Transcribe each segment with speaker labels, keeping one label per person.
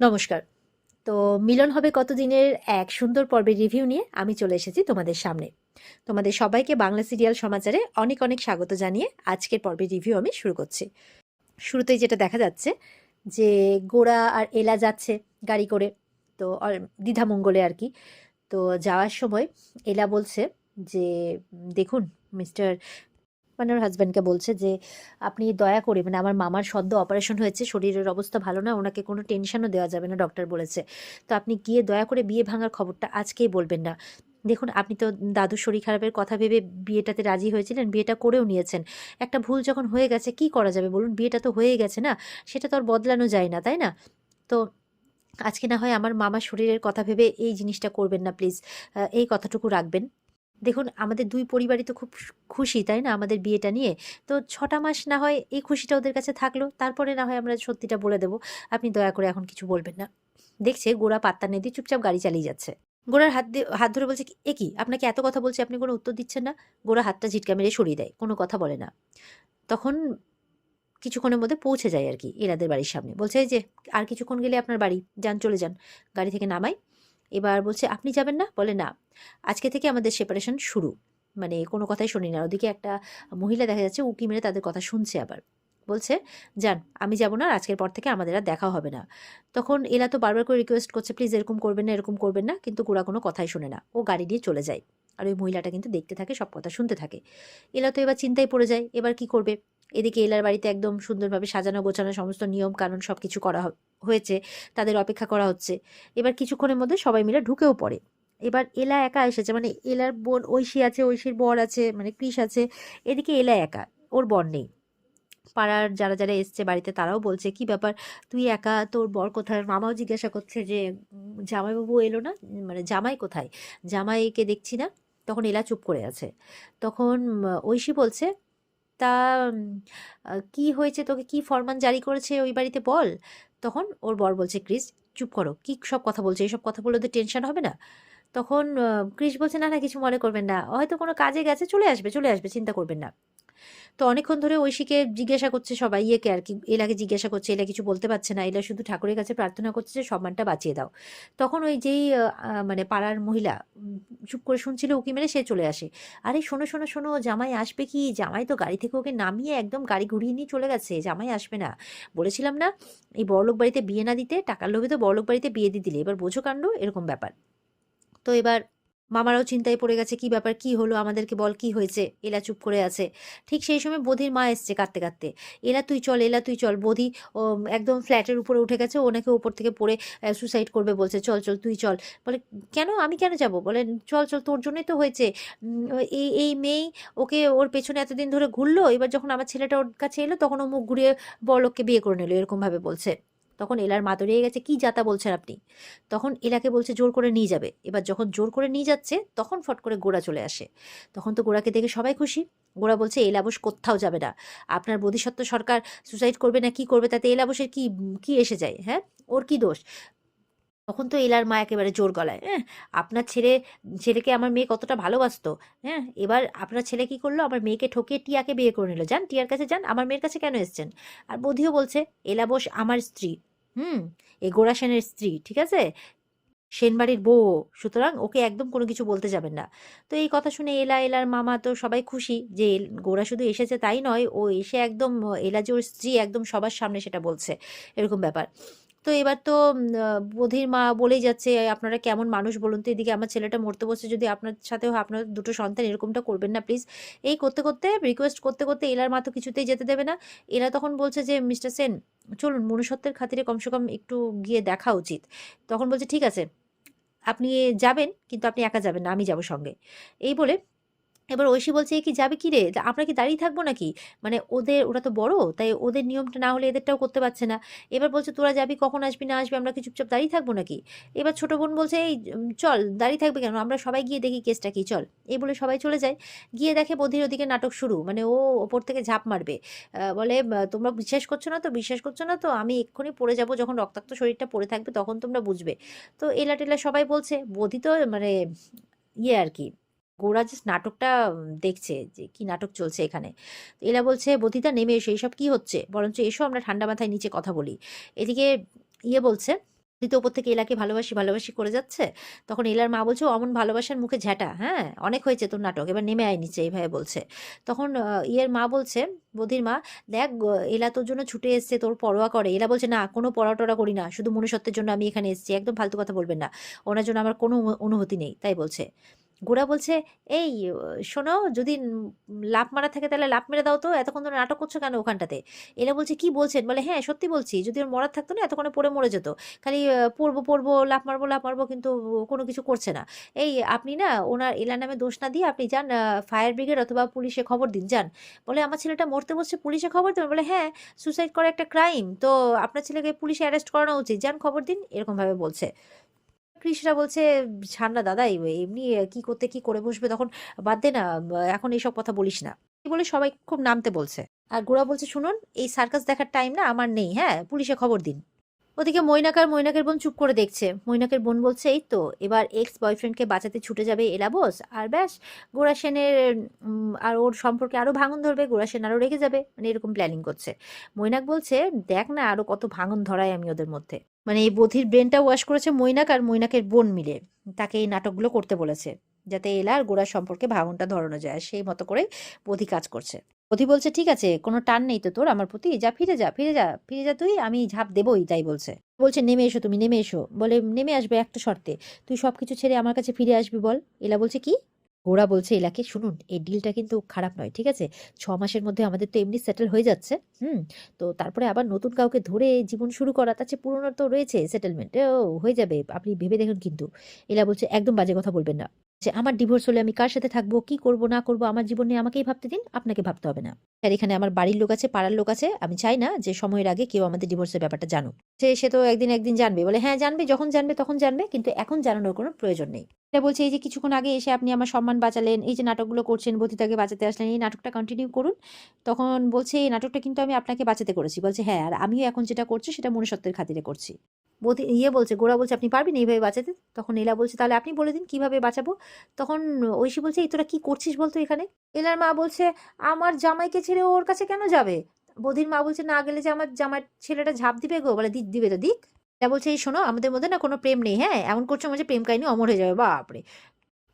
Speaker 1: নমস্কার। তো মিলন হবে কতদিনের এক সুন্দর পর্বের রিভিউ নিয়ে আমি চলে এসেছি তোমাদের সামনে। তোমাদের সবাইকে বাংলা সিরিয়াল সমাচারে অনেক অনেক স্বাগত জানিয়ে আজকের পর্বের রিভিউ আমি শুরু করছি। শুরুতেই যেটা দেখা যাচ্ছে যে গোড়া আর এলা যাচ্ছে গাড়ি করে, তো দ্বিধামঙ্গলে আর কি। তো যাওয়ার সময় এলা বলছে যে, দেখুন, মিস্টার মানে ওর হাজব্যান্ডকে বলছে যে, আপনি দয়া করে মানে আমার মামার সদ্য অপারেশন হয়েছে, শরীরের অবস্থা ভালো না, ওনাকে কোনো টেনশনও দেওয়া যাবে না ডক্টর বলেছে। তো আপনি গিয়ে দয়া করে বিয়ে ভাঙার খবরটা আজকেই বলবেন না। দেখুন, আপনি তো দাদুর শরীর খারাপের কথা ভেবে বিয়েটাতে রাজি হয়েছিলেন, বিয়েটা করেও নিয়েছেন। একটা ভুল যখন হয়ে গেছে, কি করা যাবে বলুন? বিয়েটা তো হয়ে গেছে না, সেটা তো আর বদলানো যায় না, তাই না? তো আজকে না হয় আমার মামার শরীরের কথা ভেবে এই জিনিসটা করবেন না, প্লিজ। এই কথাটুকু রাখবেন। দেখুন, আমাদের দুই পরিবারই তো খুব খুশি, তাই না? আমাদের বিয়েটা নিয়ে। তো ছটা মাস না হয় এই খুশিটা ওদের কাছে থাকল। তারপরে না হয় আমরা সত্যিটা বলে দেবো। আপনি দয়া করে এখন কিছু বলবেন না। দেখছে গোড়া পাত্তা নেই দিয়ে চুপচাপ গাড়ি চালিয়ে যাচ্ছে। গোড়ার হাত দিয়ে, হাত ধরে বলছে, এ কি? আপনাকে এত কথা বলছে, আপনি কোনো উত্তর দিচ্ছেন না? গোড়া হাতটা ঝিটকা মেরে সরিয়ে দেয়, কোনো কথা বলে না। তখন কিছুক্ষণের মধ্যে পৌঁছে যায় আর কি, এনাদের বাড়ির সামনে। বলছে যে, আর কিছুক্ষণ গেলে আপনার বাড়ি। যান, চলে যান। গাড়ি থেকে নামাই এবার বলছে, আপনি যাবেন না? বলে, না। আজকে থেকে আমাদের সেপারেশন শুরু। মানে কোনো কথাই শুনি না। ওদিকে একটা মহিলা দেখা যাচ্ছে, উকি মেরে তাদের কথা শুনছে আবার। বলছে, যান, আমি যাব না আজকের পর থেকে আমাদের আর দেখা হবে না। তখন এলা তো বারবার করে রিকোয়েস্ট করছে প্লিজ এরকম করবেন না, এরকম করবেন না। কিন্তু গোড়া কোনো কথাই শোনে না। ও গাড়ি নিয়ে চলে যায়। আর ওই মহিলাটা কিন্তু দেখতে থাকে, সব কথা শুনতে থাকে। এলা তো এবার চিন্তায় পড়ে যায়, এবার কি করবে? এদিকে এলার বাড়িতে একদম সুন্দরভাবে সাজানো, গোছানো সমস্ত নিয়ম কানুন সব কিছু করা হয়েছে, তাদের অপেক্ষা করা হচ্ছে। এবার কিছুক্ষণের মধ্যে সবাই মিলে ঢুকেও পড়ে। এবার এলা একা এসেছে মানে এলার বোন ঐশী আছে, ঐশীর বর আছে মানে কৃষ আছে। এদিকে এলা একা, ওর বর নেই। পাড়ার যারা যারা এসছে বাড়িতে, তারাও বলছে, কি ব্যাপার? তুই একা? তোর বর কোথায়? মামাও জিজ্ঞাসা করছে যে জামাইবাবু এলো না? মানে জামাই কোথায়? জামাইকে দেখছি না? তখন এলা চুপ করে আছে। তখন ঐশী বলছে তা কি হয়েছে? তোকে কি ফরমান জারি করেছে ওই বাড়িতে বল। তখন ওর বর বলছে, ক্রিস, চুপ করো। কি সব কথা বলছে? এইসব কথা বলে ওদের টেনশন হবে না? তখন ক্রিস বলছে, না না, কিছু মনে করবেন না। হয়তো কোনো কাজে গেছে, চলে আসবে চলে আসবে, চিন্তা করবেন না। তো অনেকক্ষণ ধরে ঐশীকে জিজ্ঞাসা করছে সবাই, ইয়েকে আর কি, এলাকে জিজ্ঞাসা করছে, এলা কিছু বলতে পারছে না, এলা শুধু ঠাকুরের কাছে প্রার্থনা করছে যে সম্মানটা বাঁচিয়ে দাও। তখন ওই যেই মানে পাড়ার মহিলা চুপ করে শুনছিল উকি মেরে, সে চলে আসে। আরে শোনো শোনো শোনো, জামাই আসবে কি? জামাই তো গাড়ি থেকে ওকে নামিয়ে একদম গাড়ি ঘুরিয়ে নিয়ে চলে গেছে, জামাই আসবে না। বলেছিলাম না, এই বড়লোক বাড়িতে বিয়ে না দিতে, টাকার লোভে তো বড়লোক বাড়িতে বিয়ে দিয়ে দিলে, এবার বোঝো কাণ্ড, এরকম ব্যাপার। তো এবার মামারাও চিন্তায় পড়ে গেছে, কি ব্যাপার, কি হলো? আমাদেরকে বল, কি হয়েছে? এলা চুপ করে আছে। ঠিক সেই সময় বধির মা এসছে কাঁদতে কাঁদতে। এলা, তুই চল, এলা, তুই চল। বধি একদম ফ্ল্যাটের উপরে উঠে গেছে, ওনাকে নাকি উপর থেকে পড়ে সুসাইড করবে বলছে, চল চল, তুই চল। বলে, কেন? আমি কেন যাব? বলে, চল চল, তোর জন্যই তো হয়েছে। এই এই মেয়ে ওকে ওর পেছনে এতদিন ধরে ঘুরলো, এবার যখন আমার ছেলেটা ওর কাছে এলো, তখন ও মুখ ঘুরিয়ে বড়লোককে বিয়ে করে নিল, এরকমভাবে বলছে। তখন এলার মা দড়িয়ে গেছে, কি যাতা বলছেন আপনি? তখন এলাকে বলছে, জোর করে নিয়ে যাবে। এবার যখন জোর করে নিয়ে যাচ্ছে, তখন ফট করে গোড়া চলে আসে। তখন তো গোড়াকে দেখে সবাই খুশি। গোড়া বলছে এলাবস কোথাও যাবে না। আপনার বোধিসত্ত্ব সরকার সুসাইড করবে না, কি করবে? তাতে এলাবসের কি কি এসে যায় হ্যাঁ? ওর কি দোষ? তখন তো এলার মা একেবারে জোর গলায় হ্যাঁ আপনার ছেলে, ছেলেকে আমার মেয়ে কতটা ভালোবাসতো হ্যাঁ? এবার আপনার ছেলে কি করল? আমার মেয়েকে ঠকিয়ে টিয়াকে বিয়ে করে নিল। যান, টিয়ার কাছে যান, আমার মেয়ের কাছে কেন এসছেন? আর বধিও বলছে, এলা এলাবস আমার স্ত্রী। হুম এই গোড়া সেনের স্ত্রী, ঠিক আছে? সেনবাড়ির বউ, সুতরাং ওকে একদম কোনো কিছু বলতে যাবেন না। তো এই কথা শুনে এলা, এলার মামা তো সবাই খুশি যে এল- গোরা শুধু এসেছে তাই নয়, ও এসে একদম এলা যে ওর স্ত্রী একদম সবার সামনে সেটা বলছে, এরকম ব্যাপার। তো এবার তো বধির মা বলেই যাচ্ছে, আপনারা কেমন মানুষ বলুন তো, এদিকে আমার ছেলেটা মরতে বসছে, যদি আপনার সাথেও আপনার দুটো সন্তান এরকমটা করবেন না প্লিজ এই করতে করতে রিকোয়েস্ট করতে করতে এলার মা তো কিছুতেই যেতে দেবে না। এরা তখন বলছে যে মিস্টার সেন চলুন মনুষ্যত্বের খাতিরে কমসে কম একটু গিয়ে দেখা উচিত। তখন বলছে, ঠিক আছে, আপনি যাবেন, কিন্তু আপনি একা যাবেন না, আমি যাব সঙ্গে। এই বলে এবার ঐশী বলছে কি যাবে কি রে? আমরা কি দাঁড়িয়ে থাকব নাকি? মানে ওদের, ওরা তো বড়, তাই ওদের নিয়মটা না হলে এদেরটাও করতে পারছে না। এবার বলছে, তোরা যাবি কখন আসবি না আসবি, আমরা কি চুপচাপ দাঁড়িয়ে থাকব নাকি? এবার ছোট বোন বলছে, এই চল, দাঁড়িয়ে থাকবে কেন? আমরা সবাই গিয়ে দেখি কেসটা কি। চল। এই বলে সবাই চলে যায়। গিয়ে দেখে বধির ওদিকে নাটক শুরু। মানে ও ওপর থেকে ঝাঁপ মারবে। বলে তোমরা বিশ্বাস করছ না তো? বিশ্বাস করছ না তো? আমি এক্ষুনি পড়ে যাব, যখন রক্তাক্ত শরীরটা পড়ে থাকবে, তখন তোমরা বুঝবে। তো এলা টেলা সবাই বলছে বধি তো মানে ইয়ে আর কি গোরা জাস্ট নাটকটা দেখছে যে কি নাটক চলছে এখানে। এলা বলছে বধিতা নেমে এসো এইসব কি হচ্ছে? বরঞ্চ এসো, আমরা ঠান্ডা মাথায় নিচে কথা বলি। এদিকে ইয়ে বলছে দ্বিতীয় ওপর থেকে এলাকে ভালোবাসি ভালোবাসি করে যাচ্ছে। তখন এলার মা বলছে অমন ভালোবাসার মুখে ঝ্যাঁটা হ্যাঁ অনেক হয়েছে তোর নাটক, এবার নেমে আয় নিচে, এইভাবে বলছে। তখন ইয়ের মা বলছে বধির মা, দেখ এলা তোর জন্য ছুটে এসছে, তোর পরোয়া করে। এলা বলছে, না, কোনো পরোয়া টরা করি না, শুধু মনুষ্যত্বের জন্য আমি এখানে এসেছি, একদম ফালতু কথা বলবেন না। ওনার জন্য আমার কোনো অনুভূতি নেই। তাই বলছে। গোড়া বলছে, এই শোনো, যদি লাফ মারা থাকে তাহলে লাফ মেরে দাও তো, এতক্ষণ ধরে নাটক করছ কেন ওখানটাতে? এলা বলছে, কি বলছেন? বলে হ্যাঁ সত্যি বলছি, যদি ওর মরার থাকতো না, এতক্ষণে পড়ে মরে যেত। খালি পড়ব পড়ব, লাফ মারবো লাফ মারবো, কিন্তু কোনো কিছু করছে না। এই, আপনি না, ওনার এলার নামে দোষ না দিয়ে আপনি যান ফায়ার ব্রিগেড অথবা পুলিশে খবর দিন, যান। বলে, আমার ছেলেটা মরতে বসছে, পুলিশে খবর দেবেন? বলে হ্যাঁ সুসাইড করা একটা ক্রাইম, তো আপনার ছেলেকে পুলিশে অ্যারেস্ট করানো উচিত, যান, খবর দিন, এরকমভাবে বলছে। কৃষরা বলছে, ছান্না দাদা এমনি কি করতে, কি করে বসবে তখন বাদ দে না এখন এইসব কথা বলিস না। বলে সবাই খুব নামতে বলছে। আর গোড়া বলছে, শুনুন, এই সার্কাস দেখার টাইম না, আমার নেই হ্যাঁ? পুলিশে খবর দিন। ওদিকে মৈনাক আর মৈনাকের বোন চুপ করে দেখছে। মৈনাকের বোন বলছে, এই তো, এবার এক্স বয়ফ্রেন্ডকে বাঁচাতে ছুটে যাবে এলা বোস, আর ব্যাস গোড়া সেনের আর ওর সম্পর্কে আরও ভাঙন ধরবে গোড়া সেন আরও রেগে যাবে। মানে এরকম প্ল্যানিং করছে। মৈনাক বলছে, দেখ না আরও কত ভাঙন ধরাই আমি ওদের মধ্যে। মানে এই বধির ব্রেনটা ওয়াশ করেছে মৈনাক আর মৈনাকের বোন মিলে। তাকে এই নাটকগুলো করতে বলেছে, যাতে এলা আর গোড়ার সম্পর্কে ভাঙনটা ধরানো যায়, সেই মতো করে বধি কাজ করছে। বধি বলছে, ঠিক আছে, কোনো টান নেই তো তোর আমার প্রতি, যা ফিরে যা ফিরে যা ফিরে যা তুই, আমি ঝাঁপ দেবই তাই বলছে। বলছে, নেমে এসো তুমি, নেমে এসো বলে, নেমে আসবে একটা শর্তে, তুই সব কিছু ছেড়ে আমার কাছে ফিরে আসবি বল এলা বলছে, কি? গোড়া বলছে, এলাকে শুনুন, এই ডিলটা কিন্তু খারাপ নয়, ঠিক আছে? ছ মাসের মধ্যে আমাদের তো এমনি সেটেল হয়ে যাচ্ছে, হুম? তো তারপরে আবার নতুন কাউকে ধরে জীবন শুরু করা, তার চেয়ে পুরোনো তো রয়েছে সেটেলমেন্ট ও, হয়ে যাবে, আপনি ভেবে দেখুন কিন্তু এলা বলছে, একদম বাজে কথা বলবেন না যে আমার ডিভোর্স হলে আমি কার সাথে থাকব, কি করব, না করব, আমার জীবন নিয়ে আমাকেই ভাবতে দিন, আপনাকে ভাবতে হবে না। আর এখানে আমার বাড়ির লোক আছে, পাড়ার লোক আছে, আমি চাই না যে সময়ের আগে কেউ আমাদের ডিভোর্সের ব্যাপারটা জানুক। সে সে তো একদিন একদিন জানবে, বলে হ্যাঁ জানবে, যখন জানবে তখন জানবে, কিন্তু এখন জানানোর কোনো প্রয়োজন নেই। এটা বলছে, এই যে কিছুক্ষণ আগে এসে আপনি আমার সম্মান বাঁচালেন, এই যে নাটকগুলো করছেন বতিতাকে বাঁচাতে আসলেন, এই নাটকটা কন্টিনিউ করুন। তখন বলছে, এই নাটকটা কিন্তু আমি আপনাকে বাঁচাতে করেছি। বলছে হ্যাঁ আর আমিও এখন যেটা করছি সেটা মনুষ্যত্বের খাতিরে করছি। বধি ইয়ে বলছে গোড়া বলছে, আপনি পারবেন এইভাবে বাঁচাতে? তখন এলা বলছে, তাহলে আপনি বলে দিন কীভাবে বাঁচাবো? তখন ঐশী বলছে, এই তোরা কি করছিস বলতো এখানে? এলার মা বলছে, আমার জামাইকে ছেড়ে ওর কাছে কেন যাবে? বধির মা বলছে, না গেলে যে আমার জামাই ছেলেটা ঝাঁপ দিবে গো, বলে দিক, দিবে তো দিক। এটা বলছে, এই শোনো, আমাদের মধ্যে না কোনো প্রেম নেই হ্যাঁ? এমন করছ মনে হচ্ছে প্রেম কাহিনী অমর হয়ে যাবে, বাপরে!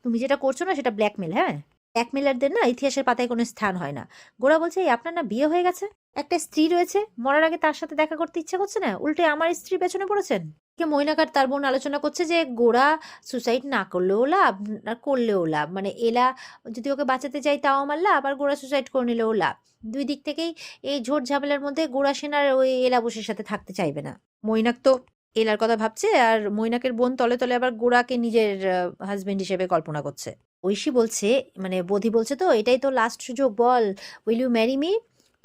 Speaker 1: তুমি যেটা করছ না সেটা ব্ল্যাকমেল হ্যাঁ? ব্ল্যাকমেলারদের না ইতিহাসের পাতায় কোনো স্থান হয় না। গোড়া বলছে, এই আপনার না বিয়ে হয়ে গেছে? একটা স্ত্রী রয়েছে, মরার আগে তার সাথে দেখা করতে ইচ্ছা করছে না? উল্টে আমার স্ত্রীর পেছনে পড়েছেন? কে মৈনাকার তার বোন আলোচনা করছে যে গোড়া সুসাইড না করলেও লাভ, না করলেও লাভ। মানে এলা যদি ওকে বাঁচাতে চাই তাও আমার লাভ, আর গোড়া সুসাইড করে নিলেও লাভ। দুই দিক থেকেই এই ঝোট ঝামেলার মধ্যে গোড়া সেনার ওই এলা বসের সাথে থাকতে চাইবে না। মৈনাক তো এলার কথা ভাবছে আর মৈনাকের বোন তলে তলে আবার গোড়াকে নিজের হাজবেন্ড হিসেবে কল্পনা করছে। ঐশী বলছে মানে বোধি বলছে তো, এটাই তো লাস্ট সুযোগ, বল। উইল ইউ ম্যারি মি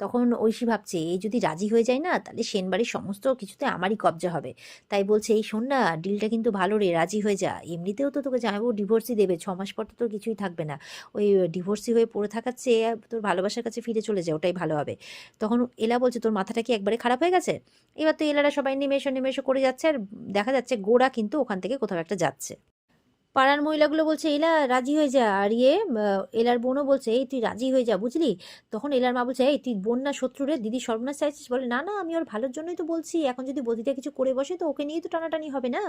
Speaker 1: তখন ঐশী ভাবছে, এই যদি রাজি হয়ে যায় না, তাহলে সেনবাড়ির সমস্ত কিছুতে আমারই কবজা হবে। তাই বলছে, এই শোন না, ডিলটা কিন্তু ভালো রে, রাজি হয়ে যা। এমনিতেও তো তোকে জানাব ডিভোর্সই দেবে ছ মাস পর তো কিছুই থাকবে না। ওই ডিভোর্সি হয়ে পড়ে থাকার চেয়ে তোর ভালোবাসার কাছে ফিরে চলে যায় ওটাই ভালো হবে। তখন এলা বলছে, তোর মাথাটা কি একবারে খারাপ হয়ে গেছে? এবার তো এলারা সবাই নেমে এসো নেমে এসো করে যাচ্ছে, আর দেখা যাচ্ছে গোড়া কিন্তু ওখান থেকে কোথাও একটা যাচ্ছে। পাড়ার মহিলাগুলো বলছে, এলা, রাজি হয়ে যা। আর ইয়ে এলার বোনও বলছে, এই, তুই রাজি হয়ে যা, বুঝলি? তখন এলার মা বলছে, এই, তুই বোন না শত্রু রে, দিদি সর্বনাশ চাইছিস? বলে, না না, আমি ওর ভালোর জন্যই তো বলছি। এখন যদি বদিটা কিছু করে বসে, তো ওকে নিয়েই তো টানাটানি হবে না?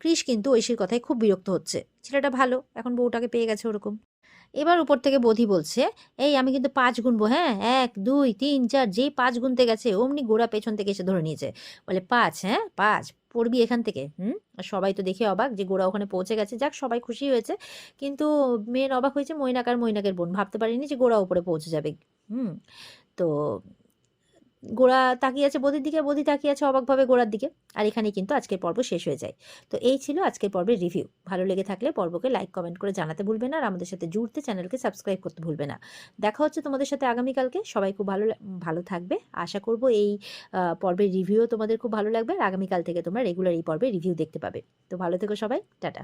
Speaker 1: কৃষ কিন্তু ঐশীর কথায় খুব বিরক্ত হচ্ছে। ছেলেটা ভালো, এখন বউটাকে পেয়ে গেছে ওরকম। এবার উপর থেকে বধি বলছে, এই, আমি কিন্তু পাঁচ গুনবো হ্যাঁ? এক, দুই, তিন, চার, যেই পাঁচ গুনতে গেছে, অমনি গোড়া পেছন থেকে এসে ধরে নিয়েছে। বলে, পাঁচ হ্যাঁ? পাঁচ। পড়বি এখান থেকে, হুম? সবাই তো দেখে অবাক যে গোড়া ওখানে পৌঁছে গেছে। যাক, সবাই খুশি হয়েছে। কিন্তু মেয়ের অবাক হয়েছে মৈনাক আর মৈনাকের বোন। ভাবতে পারিনি যে গোড়া উপরে পৌঁছে যাবে। হুম, তো গোড়া তাকিয়ে আছে বদির দিকে বদি তাকিয়ে আছে অবাকভাবে গোড়ার দিকে। আর এখানেই কিন্তু আজকের পর্ব শেষ হয়ে যায়। তো এই ছিল আজকের পর্বের রিভিউ ভালো লেগে থাকলে পর্বকে লাইক কমেন্ট করে জানাতে ভুলবে না আর আমাদের সাথে জুড়তে চ্যানেলকে সাবস্ক্রাইব করতে ভুলবে না। দেখা হচ্ছে তোমাদের সাথে আগামীকালকে। সবাই খুব ভালো ভালো থাকবে। আশা করব এই পর্বের রিভিউ তোমাদের খুব ভালো লাগবে। আর আগামীকাল থেকে তোমরা রেগুলার এই পর্বের রিভিউ দেখতে পাবে। তো ভালো থেকো সবাই। টাটা।